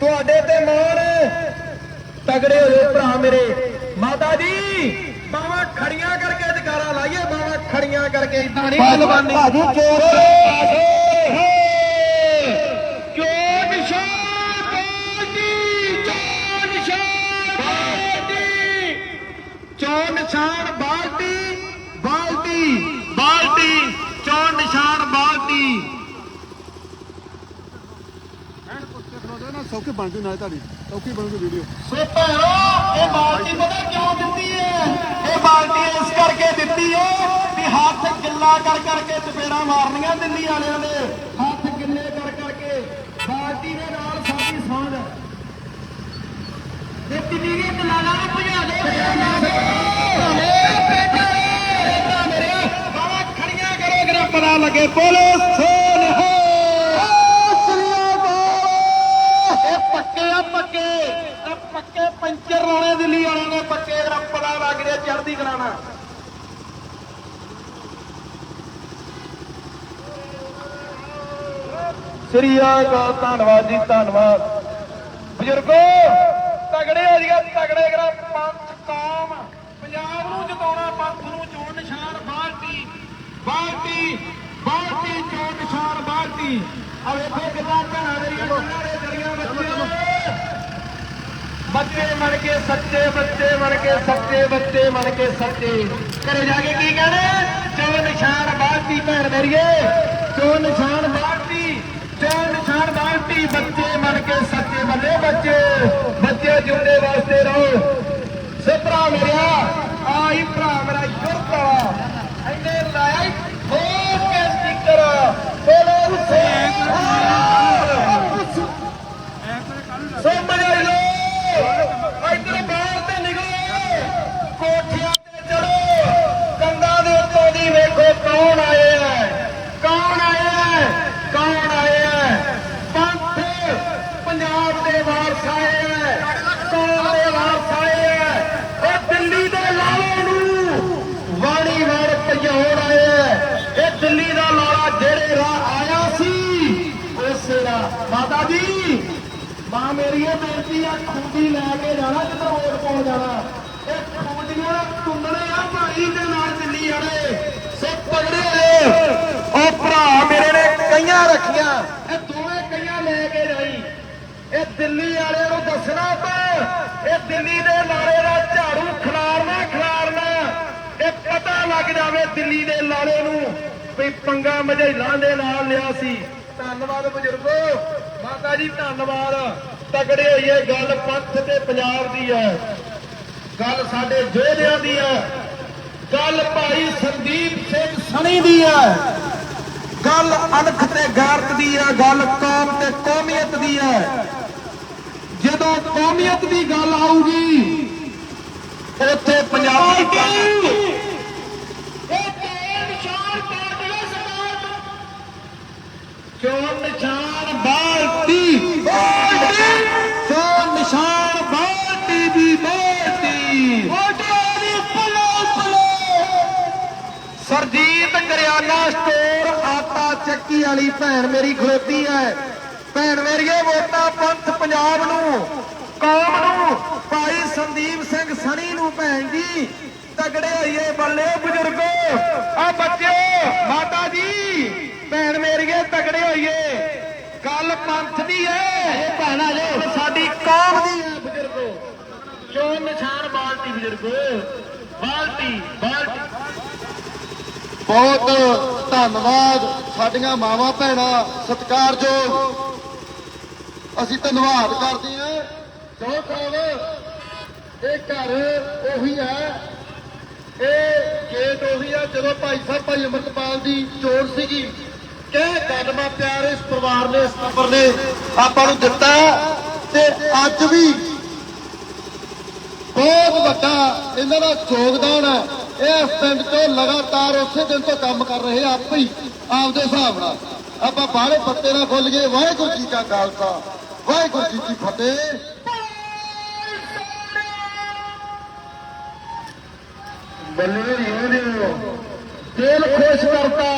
ਤੁਹਾਡੇ ਤੇ ਮਾਣ। ਤਗੜੇ ਹੋ ਜਾਓ ਭਰਾ ਮੇਰੇ। ਮਾਤਾ ਜੀ ਬਾਵਾ ਖੜੀਆਂ ਕਰਕੇ ਜਕਾਰਾ ਲਾਈਏ ਬਾਵਾ ਖੜੀਆਂ ਕਰਕੇ ਇਦਾਂ ਨਹੀਂ ਪਹਿਲਵਾਨੀ ਭਾਜੀ ਚੋਰ ਚੋਰ ਨਿਸ਼ਾਨ ਬਾਲਟੀ ਬਾਲਟੀ ਬਾਲਟੀ ਚੋਰ ਨਿਸ਼ਾਨ ਬਾਲਟੀ। ਸੌਖੇ ਬਣ ਨਾਲੇ ਤੁਹਾਡੀ ਸੌਖੀ ਬਣੂਗੀ ਵੀਡੀਓ ਸੋ ਭੈਣੋ, ਇਹ ਬਾਲਟੀ ਪਤਾ ਕਿਉਂ ਦਿੱਤੀ ਹੈ? ਇਹ ਬਾਲਟੀ ਇਸ ਕਰਕੇ ਦਿੱਤੀ ਹੈ ਵੀ ਹੱਥ ਗਿੱਲਾ ਕਰ ਕਰਕੇ ਚਪੇੜਾਂ ਮਾਰਨੀਆਂ ਦਿੱਲੀ ਵਾਲਿਆਂ ਦੇ ਹੱਥ ਗਿੱਲੇ ਕਰ ਕਰਕੇ। ਬਾਲਟੀ ਦੇ ਨਾਲ ਸਾਡੀ ਸਾਂਝ ਹੈ ਇਹ ਦੇ ਦਲਾਲਾਂ ਨੂੰ ਭਜਾ ਦੇ। ਬਾਵਾ ਖੜੀਆਂ ਕਰੋ, ਜਰਾ ਪਤਾ ਲੱਗੇ ਬੋਲੋ ਪੰਚਰ ਲਾਉਣੇ ਦਿੱਲੀ ਵਾਲਿਆਂ ਨੇ, ਪੱਕੇ ਦਾ ਪਤਾ ਲੱਗ ਰਿਹਾ, ਚੜ੍ਹਦੀ ਕਰਾਣਾ ਸ੍ਰੀ ਅਕਾਲ, ਧੰਨਵਾਦ ਜੀ, ਧੰਨਵਾਦ। ਬਜ਼ੁਰਗੋ, ਤਗੜੇ ਹੋ ਜੀਗਾ ਤਗੜੇ ਕਰਾ ਪੰਥ, ਕੌਮ। ਪੰਜਾਬ ਨੂੰ ਜਿਤਾਉਣਾ, ਪੰਥ ਨੂੰ ਚੋਣ ਨਿਸ਼ਾਨ, ਬਾਲਟੀ ਬਾਲਟੀ ਬਾਲਟੀ, ਚੋਣ ਨਿਸ਼ਾਨ, ਬਾਲਟੀ। ਆ ਵੇਖੋ ਕਿੰਨਾ ਭੈਣਾਂ ਦੇ ਜੜੀਆਂ ਬੱਚੇ ਬੱਚੇ ਬਣ ਕੇ ਸੱਚੇ, ਬੱਚੇ ਬਣ ਕੇ ਸੱਚੇ, ਬੱਚੇ ਬਣ ਕੇ ਸੱਚੇ। ਘਰੇ ਜਾ ਕੇ ਕੀ ਕਹਿਣਾ? ਚੋਣ ਨਿਸ਼ਾਨ ਬਾਲਟੀ ਭੈਣ ਮੇਰੀਏ ਚੋਣ ਨਿਸ਼ਾਨ ਬਾਲਟੀ ਚੋਣ ਨਿਸ਼ਾਨ ਬਾਲਟੀ, ਬੱਚੇ ਬਣ ਕੇ ਸੱਚੇ ਬੱਲੇ ਬੱਚੇ। ਬੱਚੇ ਜਿਉਂਦੇ ਵਾਸਤੇ ਰਹੋ। ਸੇ ਭਰਾ ਮੇਰਿਆ ਆਈ ਭਰਾ ਮੇਰਾ ਯੁਰਤ ਵਾਲਾ ਐਨੇ ਲਾਇਆ ਹੋ ਕੇ ਸਟicker ਬੋਲੋ ਹੁਸੈਨ ਸੋ ਮਜਾ ਲੋ ਇੱਧਰ ਬਾਹਰ ਤੇ ਨਿਕਲੋ ਕੋਠਿਆਂ ਤੇ ਚੜੋ ਕੰਧਾਂ ਦੇ ਉੱਤੋਂ ਦੀ ਵੇਖੋ ਕੌਣ ਆਏ ਹੈ ਕੌਣ ਆਏ ਹੈ ਕੌਣ ਆਏ ਹੈ ਪੰਥ ਪੰਜਾਬ ਦੇ ਵਾਰਸ ਆਏ ਹੈ ਕੌਮ ਦੇ ਵਾਰਸ ਆਏ ਹੈ ਉਹ ਦਿੱਲੀ ਦੇ ਲਾਲੇ ਨੂੰ ਵਾਣੀ ਵਾਰ ਭਜਾਉਣ ਆਏ ਹੈ ਇਹ ਦਿੱਲੀ ਦਾ ਲਾਲਾ ਜਿਹੜੇ ਰਾਹ ਆਇਆ ਸੀ ਉਸੇ ਰਾਹ ਮਾਤਾ ਜੀ, ਮਾਂ ਮੇਰੀ ਇਹ ਬੇਨਤੀ ਆ, ਖੁੰਡੀ ਲੈ ਕੇ ਜਾਣਾ ਜਿੱਧਰ ਵੋਟ ਪਾਉਣ ਜਾਣਾ। ਇਹ ਖੁੰਡੀਆਂ ਆ ਭਾਈ ਦੇ ਨਾਲ ਦਿੱਲੀ ਵਾਲੇ ਸੇ ਪਗੜੇ ਹੋਏ ਉਹ ਭਰਾ ਮੇਰੇ ਨੇ ਕਈਆਂ ਰੱਖੀਆਂ। ਇਹ ਦੋਵੇਂ ਕਈਆਂ ਲੈ ਕੇ ਜਾਈ। ਇਹ ਦਿੱਲੀ ਵਾਲਿਆਂ ਨੂੰ ਦੱਸਣਾ ਤਾਂ ਇਹ ਦਿੱਲੀ ਦੇ ਲਾਲੇ ਦਾ ਝਾੜੂ ਖਿਲਾਰਨਾ ਖਿਲਾਰਨਾ। ਇਹ ਪਤਾ ਲੱਗ ਜਾਵੇ ਦਿੱਲੀ ਦੇ ਲਾਲੇ ਨੂੰ ਵੀ ਪੰਗਾ ਮਝੈਲਾਂ ਦੇ ਨਾਲ ਲਿਆ ਸੀ। ਧੰਨਵਾਦ ਬਜ਼ੁਰਗੋ। ਮਾਤਾ ਜੀ, ਧੰਨਵਾਦ। ਤਗੜੇ ਹੋਈਏ, ਗੱਲ ਪੰਥ ਤੇ ਪੰਜਾਬ ਦੀ ਹੈ। ਗੱਲ ਸਾਡੇ ਯੋਧਿਆਂ ਦੀ ਹੈ। ਗੱਲ ਭਾਈ ਸੰਦੀਪ ਸਿੰਘ ਸਣੀ ਦੀ ਹੈ। ਗੱਲ ਅਣਖ ਤੇ ਗੈਰਤ ਦੀ ਹੈ ਗੱਲ ਕੌਮ ਤੇ ਕੌਮੀਅਤ ਦੀ ਹੈ। ਜਦੋਂ ਕੌਮੀਅਤ ਦੀ ਗੱਲ ਆਊਗੀ ਉੱਥੇ ਪੰਜਾਬੀ ਇਹ ਤੇ ਨਿਸ਼ਾਨ ਬਾਲਟੀ ਬਾਲਟੀ ਚੋਣ ਨਿਸ਼ਾਨ ਸਰਜੀਤ ਕਰਿਆਨਾ ਸਟੋਰ ਆਟਾ ਚੱਕੀ ਵਾਲੀ ਭੈਣ ਮੇਰੀ ਖਲੋਤੀ ਹੈ। ਭੈਣ ਮੇਰੀਏ ਵੋਟਾਂ ਪੰਥ ਪੰਜਾਬ ਨੂੰ ਕੌਮ ਨੂੰ ਭਾਈ ਸੰਦੀਪ ਸਿੰਘ ਸਣੀ ਨੂੰ ਭੈਣ ਜੀ ਤਗੜੇ ਹੋਈਏ ਬੱਲੇ ਬਜ਼ੁਰਗੋ। ਆ ਬੱਚਿਓ ਮਾਤਾ ਜੀ ਭੈਣ ਮੇਰੀਏ ਤਗੜੇ ਹੋਈਏ। ਗੱਲ ਪੰਥ ਦੀ ਹੈ। ਇਹ ਭੈਣਾ ਜੋ। ਸਾਡੀ ਕੌਮ ਦੀ ਹੈ ਬਜ਼ੁਰਗੋ। ਚੋਣ ਨਿਸ਼ਾਨ ਬਾਲਟੀ ਬਜ਼ੁਰਗੋ। ਬਾਲਟੀ ਬਾਲਟੀ। ਬਹੁਤ ਧੰਨਵਾਦ। ਸਾਡੀਆਂ ਮਾਵਾਂ ਭੈਣਾਂ, ਸਤਿਕਾਰਯੋਗ। ਅਸੀਂ ਧੰਨਵਾਦ ਕਰਦੇ ਹਾਂ। ਜੋ ਸਾਹਿਬ ਇਹ ਘਰ ਉਹੀ ਹੈ। ਇਹ ਗੇਟ ਉਹੀ ਆ ਜਦੋਂ ਭਾਈ ਸਾਹਿਬ, ਭਾਈ ਅਮਰਤਪਾਲ ਦੀ ਚੋਣ ਸੀਗੀ, ਕਹਿ ਕਦਮਾ ਪਿਆਰ ਇਸ ਪਰਿਵਾਰ ਨੇ, ਇਸ ਨੰਬਰ ਨੇ ਆਪਾਂ ਨੂੰ ਦਿੱਤਾ ਤੇ ਅੱਜ ਵੀ ਬਹੁਤ ਵੱਡਾ ਇਹਨਾਂ ਦਾ ਯੋਗਦਾਨ ਹੈ। ਇਸ ਪਿੰਡ ਤੋਂ ਲਗਾਤਾਰ ਉਸੇ ਦਿਨ ਤੋਂ ਕੰਮ ਕਰ ਰਹੇ ਆ, ਆਪੇ ਹੀ ਆਪਦੇ ਹਿਸਾਬ ਨਾਲ। ਆਪਾਂ ਬਾਹਰੇ ਪੱਤੇ ਨਾ ਖੁੱਲ ਵਾਹਿਗੁਰੂ ਜੀ ਕਾ ਖਾਲਸਾ। ਵਾਹਿਗੁਰੂ ਜੀ ਕੀ ਫਤਿਹ। ਦਿਲ ਖੁਸ਼ ਕਰਤਾ।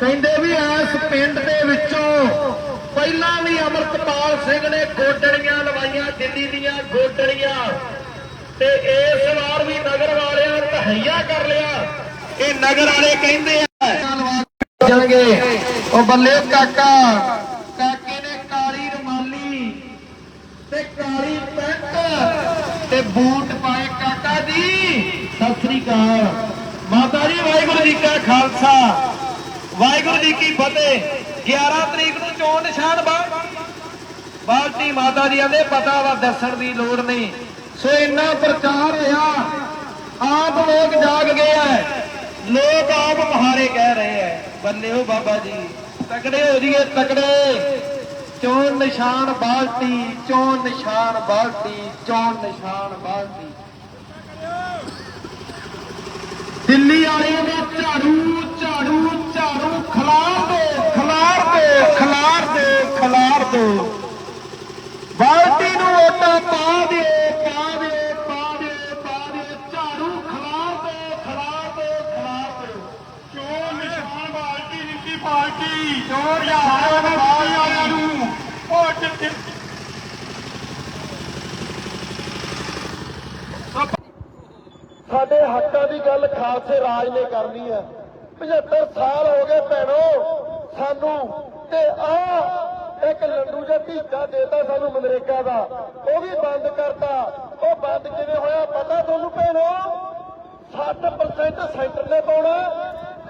ਕਹਿੰਦੇ ਵੀ ਇਸ ਪਿੰਡ ਦੇ ਵਿੱਚੋਂ ਪਹਿਲਾਂ ਵੀ ਅਮਰਤਪਾਲ ਸਿੰਘ ਨੇ ਗੋਡੜੀਆਂ ਲਵਾਈਆਂ ਦਿੱਲੀ ਦੀਆਂ ਗੋਡੜੀਆਂ। ਤੇ ਇਸ ਵਾਰ ਵੀ ਨਗਰ ਵਾਲਿਆਂ ਤਹਈਆ ਕਰ ਲਿਆ। ਇਹ ਨਗਰ ਵਾਲੇ ਕਹਿੰਦੇ ਆ ਜਾਣਗੇ ਉਹ ਬੱਲੇ ਕਾਕਾ, ਕਾਕੇ ਨੇ ਕਾਲੀ ਰੁਮਾਲੀ ਤੇ ਕਾਲੀ ਪੈਂਟ ਤੇ ਬੂਟ ਪਾਏ ਕਾਕਾ ਜੀ ਸਤਿ ਸ੍ਰੀ ਅਕਾਲ। ਮਾਤਾ ਜੀ, ਵਾਹਿਗੁਰੂ ਜੀ ਕਾ ਖਾਲਸਾ। ਵਾਹਿਗੁਰੂ ਜੀ ਕੀ ਫਤਿਹ। 11 ਤਰੀਕ ਨੂੰ ਚੋਣ ਨਿਸ਼ਾਨ ਬਾ ਬਾਲਟੀ ਮਾਤਾ ਜੀ ਆਂਦੇ, ਪਤਾ ਵਾ ਦੱਸਣ ਦੀ ਲੋੜ ਨਹੀਂ। ਸੋ ਇੰਨਾ ਪ੍ਰਚਾਰ ਰਿਹਾ ਆਪ ਲੋਕ ਜਾਗ ਗਏ ਐ। ਲੋਕ ਆਪ ਮਹਾਰੇ ਕਹਿ ਰਹੇ ਐ। ਬੰਨੇ ਹੋ ਬਾਬਾ ਜੀ, ਤਕੜੇ ਹੋ ਜੀਏ ਤਕੜੇ। ਚੋਣ ਨਿਸ਼ਾਨ ਬਾਲਟੀ, ਚੋਣ ਨਿਸ਼ਾਨ ਬਾਲਟੀ, ਚੋਣ ਨਿਸ਼ਾਨ ਬਾਲਟੀ। ਦਿੱਲੀ ਵਾਲਿਆਂ ਦੇ ਝਾੜੂ ਝਾੜੂ ਝਾੜੂ, ਖਲਾਰ ਦੋ ਖਲਾਰ ਦੋ ਖਲਾਰ ਦੋ ਖਲਾਰ ਦੋ। ਬਾਲਟੀ ਨੂੰ ਵੋਟਾਂ ਪਾ ਦਿਓ ਪਾ ਦਿਓ ਪਾ ਦਿਓ ਪਾ ਦਿਓ ਝਾੜੂ ਖਲਾਰ ਦੋ ਖਲਾਰ ਦੋ ਖਲਾਰ ਦੋ ਚੋਰ ਨਿਸ਼ਾਨ ਬਾਲਟੀ ਸਾਡੇ ਹੱਕਾਂ ਦੀ ਗੱਲ ਖਾਲਸੇ ਰਾਜ ਨੇ ਕਰਨੀ ਹੈ। 75 ਸਾਲ ਹੋ ਗਏ ਭੈਣੋ, ਸਾਨੂੰ ਤੇ ਆ ਇੱਕ ਲੰਡੂ ਜਿਹਾ ਢੀਕਾ ਦੇਤਾ ਸਾਨੂੰ ਮਨਰੇਗਾ ਦਾ। ਉਹ ਵੀ ਬੰਦ ਕਰਤਾ। ਉਹ ਬੰਦ ਕਿਵੇਂ ਹੋਇਆ ਪਤਾ ਤੁਹਾਨੂੰ ਭੈਣੋ? 60% ਸੈਂਟਰ ਨੇ ਪਾਉਣਾ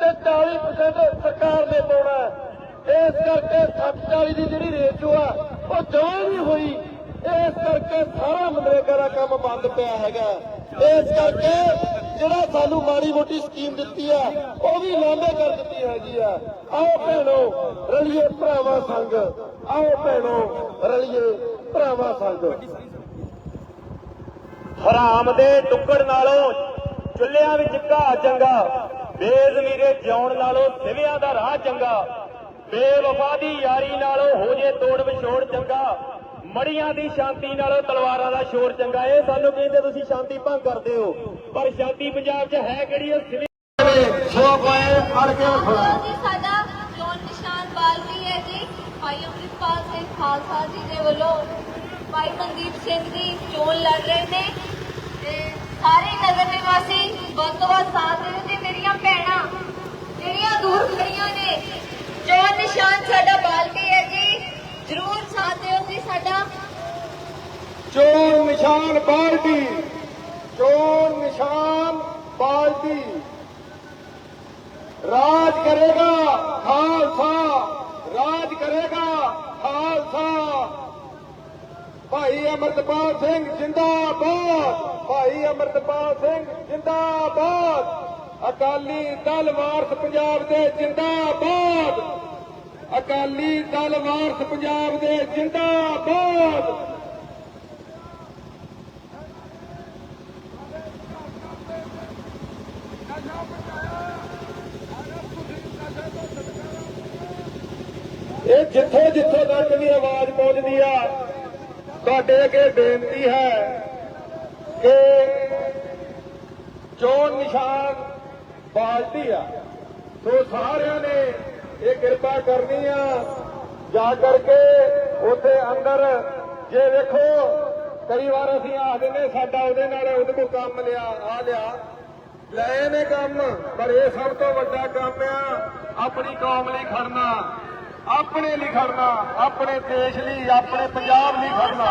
ਤੇ 40% ਸਰਕਾਰ ਨੇ ਪਾਉਣਾ। ਇਸ ਕਰਕੇ 60 ਦੀ ਜਿਹੜੀ ਰੇਸ਼ੋ ਆ, ਉਹ ਜਮਾਂ ਨਹੀਂ ਹੋਈ। ਇਸ ਕਰਕੇ ਸਾਰਾ ਮਨਰੇਗਾ ਦਾ ਕੰਮ ਬੰਦ ਪਿਆ ਹੈਗਾ। ਇਸ ਕਰਕੇ ਜਿਹੜਾ ਸਾਨੂੰ ਮਾੜੀ ਮੋਟੀ ਸਕੀਮ ਦਿੱਤੀ ਆ, ਉਹ ਵੀ ਲਾਂਭੇ ਕਰ ਦਿੱਤੀ ਹੈਗੀ ਆ। ਆਓ ਭੈਣੋ, ਰਲੀਏ ਭਰਾਵਾਂ ਸੰਗ। ਆਓ ਭੈਣੋ, ਰਲੀਏ ਭਰਾਵਾਂ ਸੰਗ। ਹਰਾਮ ਦੇ ਟੁੱਕੜ ਨਾਲੋਂ ਚੁੱਲ੍ਹਿਆਂ ਵਿੱਚ ਘਾਹ ਚੰਗਾ, ਬੇਜ਼ਮੀਰੇ ਜਿਉਣ ਨਾਲੋਂ ਸਿਵਿਆਂ ਦਾ ਰਾਹ ਚੰਗਾ। ਬੇਵਫਾ ਦੀ ਯਾਰੀ ਨਾਲੋਂ ਹੋ ਜੇ ਤੋੜ ਵਿਛੋੜ ਚੰਗਾ, ਮੜੀਆਂ ਦੀ ਸ਼ਾਂਤੀ ਨਾਲੋਂ ਤਲਵਾਰਾਂ ਦਾ ਸ਼ੋਰ ਚੰਗਾ। ਇਹ ਸਾਨੂੰ ਕਹਿੰਦੇ ਤੁਸੀਂ ਸ਼ਾਂਤੀ ਭੰਗ ਕਰਦੇ ਹੋ, ਪਰ ਸ਼ਾਂਤੀ ਪੰਜਾਬ 'ਚ ਹੈ ਕਿਹੜੀ? ਉਹ ਸਿਵਿਆਂ ਸੋ ਪਾਏ, ਫੜ ਕੇ ਖੜਾ। ਜੀ, ਸਾਡਾ ਚੋਣ ਨਿਸ਼ਾਨ ਬਾਲਟੀ ਹੈ ਜੀ। ਭਾਈ ਅੰਮ੍ਰਿਤਪਾਲ ਸਿੰਘ ਖਾਲਸਾ ਜੀ ਦੇ ਵੱਲੋਂ ਭਾਈ ਮਨਦੀਪ ਸਿੰਘ ਜੀ ਚੋਣ ਲੜ ਰਹੇ ਨੇ। ਤੇ ਸਾਰੇ ਨਗਰ ਨਿਵਾਸੀ ਵੱਧ ਤੋਂ ਵੱਧ ਸਾਥ ਦਿਓ ਤੇ ਮੇਰੀਆਂ ਭੈਣਾਂ ਜਿਹੜੀਆਂ ਦੂਰ ਖੜੀਆਂ ਨੇ ਚੋਣ ਨਿਸ਼ਾਨ ਸਾਡਾ ਬਾਲਟੀ ਹੈ ਜੀ। ਜ਼ਰੂਰ ਸਾਥ ਦਿਓ ਜੀ ਸਾਡਾ। ਚੋਣ ਨਿਸ਼ਾਨ ਬਾਲਟੀ ਚੋਣ ਨਿਸ਼ਾਨ ਬਾਲਟੀ ਰਾਜ ਕਰੇਗਾ ਖਾਲਸਾ। ਰਾਜ ਕਰੇਗਾ ਖਾਲਸਾ। ਭਾਈ ਅਮਰਤਪਾਲ ਸਿੰਘ ਜਿੰਦਾਬਾਦ। ਭਾਈ ਅਮਰਤਪਾਲ ਸਿੰਘ ਜਿੰਦਾਬਾਦ। ਅਕਾਲੀ ਦਲ ਵਾਰਸ ਪੰਜਾਬ ਦੇ ਜਿੰਦਾਬਾਦ। ਅਕਾਲੀ ਦਲ ਵਾਰਸ ਪੰਜਾਬ ਦੇ ਜਿੰਦਾਬਾਦ। ਇਹ ਜਿੱਥੇ ਜਿੱਥੇ ਤੱਕ ਵੀ ਆਵਾਜ਼ ਪਹੁੰਚਦੀ ਆ, ਤੁਹਾਡੇ ਅੱਗੇ ਬੇਨਤੀ ਹੈ ਕਿ ਚੋਣ ਨਿਸ਼ਾਨ ਬਾਲਟੀ ਆ। ਸੋ ਸਾਰਿਆਂ ਨੇ ਇਹ ਕਿਰਪਾ ਕਰਨੀ ਆ। ਜਾ ਕਰਕੇ ਉੱਥੇ ਅੰਦਰ ਜੇ ਵੇਖੋ ਕਈ ਵਾਰ ਅਸੀਂ ਆਖਦੇ ਨੇ ਸਾਡਾ ਉਹਦੇ ਨਾਲ ਉਹਦੇ ਕੋਲ ਕੰਮ ਲਿਆ ਆ ਲਿਆ। ਲਏ ਨੇ ਕੰਮ ਪਰ ਇਹ ਸਭ ਤੋਂ ਵੱਡਾ ਕੰਮ ਆ ਆਪਣੀ ਕੌਮ ਲਈ ਖੜਨਾ ਆਪਣੇ ਲਈ ਖੜਨਾ ਆਪਣੇ ਦੇਸ਼ ਲਈ ਆਪਣੇ ਪੰਜਾਬ ਲਈ ਖੜਨਾ।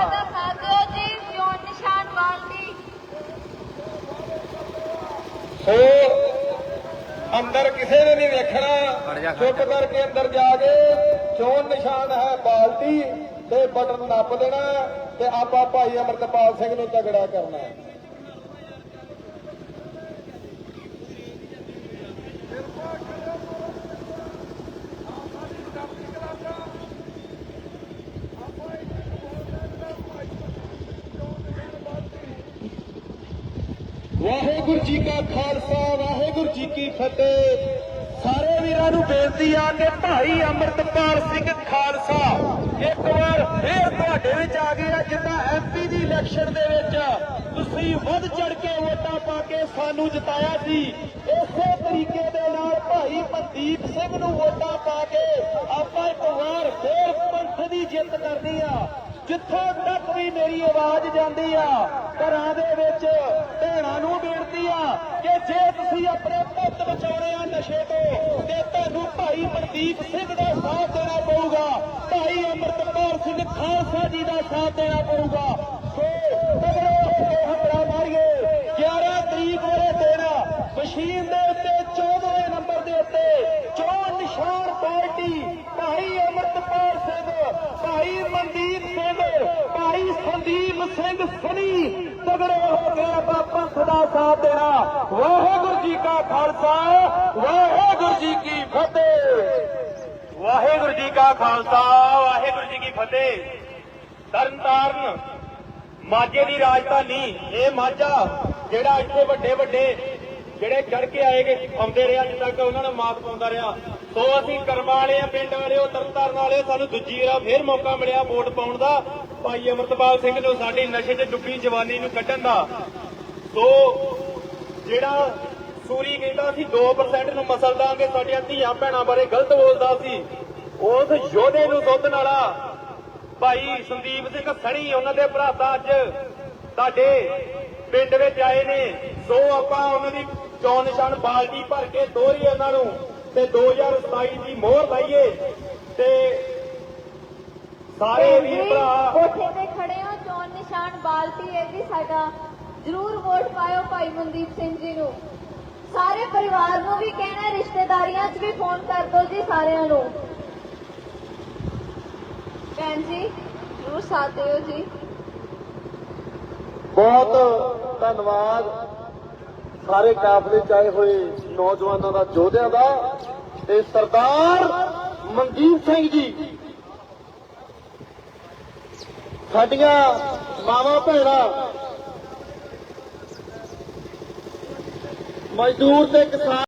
ਸੋ ਅੰਦਰ ਕਿਸੇ ਨੇ ਨਹੀਂ ਵੇਖਣਾ। ਚੁੱਪ ਕਰਕੇ ਅੰਦਰ ਜਾ ਕੇ ਚੋਣ ਨਿਸ਼ਾਨ ਹੈ ਬਾਲਟੀ ਤੇ ਬਟਨ ਨੱਪ ਦੇਣਾ ਤੇ ਆਪਾਂ ਭਾਈ ਅਮਰਤਪਾਲ ਸਿੰਘ ਨੂੰ ਤਗੜਾ ਕਰਨਾ ਹੈ। ਵਾਹਿਗੁਰੂ ਜੀ ਕਾ ਖਾਲਸਾ ਵਾਹਿਗੁਰੂ ਜੀ ਕੀ ਫਤਿਹ। ਸਾਰੇ ਵੀਰਾਂ ਨੂੰ ਬੇਨਤੀ ਆ ਕਿ ਭਾਈ ਅੰਮ੍ਰਿਤਪਾਲ ਸਿੰਘ ਖਾਲਸਾ ਇੱਕ ਵਾਰ ਫੇਰ ਤੁਹਾਡੇ ਵਿੱਚ ਆ ਗਿਆ ਜਿੱਦਾਂ ਐਮਪੀ ਦੀ ਇਲੈਕਸ਼ਨ ਦੇ ਵਿੱਚ। ਤੁਸੀਂ ਵੱਧ ਚੜ ਕੇ ਵੋਟਾਂ ਪਾ ਕੇ ਸਾਨੂੰ ਜਿਤਾਇਆ ਸੀ। ਇਸੇ ਤਰੀਕੇ ਦੇ ਨਾਲ ਭਾਈ ਪ੍ਰਦੀਪ ਸਿੰਘ ਨੂੰ ਵੋਟਾਂ ਪਾ ਕੇ ਆਪਾਂ ਇੱਕ ਵਾਰ ਫੇਰ ਪੰਥ ਦੀ ਜਿੱਤ ਕਰਨੀ ਆ। ਜਿੱਥੋਂ ਤੱਕ ਵੀ ਮੇਰੀ ਆਵਾਜ਼ ਜਾਂਦੀ ਆ, ਘਰਾਂ ਦੇ ਵਿੱਚ ਭੈਣਾਂ ਨੂੰ ਬੇਨਤੀ ਆ ਕਿ ਜੇ ਤੁਸੀਂ ਆਪਣੇ ਪੁੱਤ ਬਚਾਉਣੇ ਆ ਨਸ਼ੇ ਤੋਂ, ਤੇ ਤੁਹਾਨੂੰ ਭਾਈ ਪ੍ਰਦੀਪ ਸਿੰਘ ਦਾ ਸਾਥ ਦੇਣਾ ਪਊਗਾ, ਭਾਈ ਅਮਰਤਪਾਲ ਸਿੰਘ ਖਾਲਸਾ ਜੀ ਦਾ ਸਾਥ ਦੇਣਾ ਪਊਗਾ। ਸੋ ਤਗੜੇ ਹੋ ਮਾਰੀਏ 11 ਤਰੀਕ ਵਾਲੇ ਦਿਨ ਮਸ਼ੀਨ ਦੇ ਉੱਤੇ 14ਵੇਂ ਦੇ ਉੱਤੇ ਚੋਣ ਨਿਸ਼ਾਨ ਪਾਰਟੀ, ਭਾਈ ਅਮਰਤਪਾਲ ਸਿੰਘ, ਭਾਈ ਮਨਦੀਪ ਸਿੰਘ, ਭਾਈ ਸੰਦੀਪ ਸਿੰਘ ਸਨੀ, ਤਗੜੇ ਹੋ ਕੇ ਆਪਾਂ ਪੰਥ ਸਾਥ ਦੇਣਾ। ਵਾਹਿਗੁਰੂ ਜੀ ਕਾ ਖਾਲਸਾ, ਵਾਹਿਗੁਰੂ ਜੀ ਕੀ ਫਤਿਹ। ਵਾਹਿਗੁਰੂ ਜੀ ਕਾ ਖਾਲਸਾ, ਵਾਹਿਗੁਰੂ ਜੀ ਕੀ ਫਤਿਹ। ਤਰਨਤਾਰਨ, ਮਾਝੇ ਦੀ ਰਾਜਧਾਨੀ, ਇਹ ਮਾਝਾ ਜਿਹੜਾ ਇੱਥੇ ਵੱਡੇ ਵੱਡੇ ਜਿਹੜੇ ਚੜ ਕੇ ਆਏਗੇ ਆਉਂਦੇ ਰਹੇ, ਅੱਜ ਤੱਕ ਉਹਨਾਂ ਨੂੰ ਮਾਤ ਪਾਉਂਦਾ ਰਿਹਾ। ਸੋ ਅਸੀਂ ਕਰਮਾ ਵਾਲੇ ਆ, ਪਿੰਡ ਵਾਲੇ ਉਹ ਤਰਨਤਾਰਨ ਵਾਲੇ ਸਾਨੂੰ ਦੂਜੀ ਵਾਰ ਫੇਰ ਮੌਕਾ ਮਿਲਿਆ ਵੋਟ ਪਾਉਣ ਦਾ। ਭਾਈ ਅਮਰਤਪਾਲ ਸਿੰਘ ਨੂੰ ਸਾਡੀ ਨਸ਼ੇ 'ਚ ਡੁੱਬੀ ਜਵਾਨੀ ਨੂੰ ਕੱਢਣ ਦਾ। ਸੋ ਜਿਹੜਾ ਸੂਰੀ ਕਹਿੰਦਾ ਸੀ 2% ਨੂੰ ਮਸਲ ਦਾਂਗੇ, ਸਾਡੀਆਂ ਧੀਆਂ ਭੈਣਾਂ ਬਾਰੇ ਗਲਤ ਬੋਲਦਾ ਸੀ। ਉਸ ਯੋਧੇ ਨੂੰ ਦੁੱਧ ਨਾਲਾ ਭਾਈ ਸੰਦੀਪ ਸਿੰਘ ਸਣੀ ਉਹਨਾਂ ਦੇ ਭਰਾਤਾ ਅੱਜ ਤੁਹਾਡੇ ਪਿੰਡ ਵਿੱਚ ਆਏ ਨੇ। ਸੋ ਆਪਾਂ ਉਹਨਾਂ ਦੀ ਚੋਣ ਨਿਸ਼ਾਨ ਬਾਲਟੀ ਭਰ ਕੇ ਦੋਹਰੀ ਉਹਨਾਂ ਨੂੰ ਤੇ 2027 ਦੀ ਮੋਹਰ ਲਾਈਏ ਤੇ ਸਾਰੇ ਵੀਰ ਭਰਾ ਕੋਠੇ ਤੇ ਖੜੇ ਹੋ ਚੋਣ ਨਿਸ਼ਾਨ ਬਾਲਟੀ ਹੈ ਜੀ ਸਾਡਾ। ਜਰੂਰ ਵੋਟ ਪਾਇਓ ਭਾਈ ਮਨਦੀਪ ਸਿੰਘ ਜੀ ਨੂੰ। ਸਾਰੇ ਪਰਿਵਾਰ ਨੂੰ ਵੀ ਕਹਿਣਾ ਰਿਸ਼ਤੇਦਾਰੀਆਂ 'ਚ ਵੀ ਫੋਨ ਕਰ ਦਿਓ ਜੀ ਸਾਰਿਆਂ ਨੂੰ। ਭੈਣ ਜੀ ਜਰੂਰ ਸਾਥ ਦਿਓ ਜੀ। ਬਹੁਤ ਧੰਨਵਾਦ ਸਾਰੇ ਕਾਫਲੇ ਚ ਆਏ ਹੋਏ ਨੌਜਵਾਨਾਂ ਦਾ, ਯੋਧਿਆਂ ਦਾ ਤੇ ਸਰਦਾਰ ਮਨਜੀਤ ਸਿੰਘ ਜੀ। ਸਾਡੀਆਂ ਮਾਵਾਂ ਭੈਣਾਂ, ਮਜ਼ਦੂਰ ਤੇ ਕਿਸਾਨ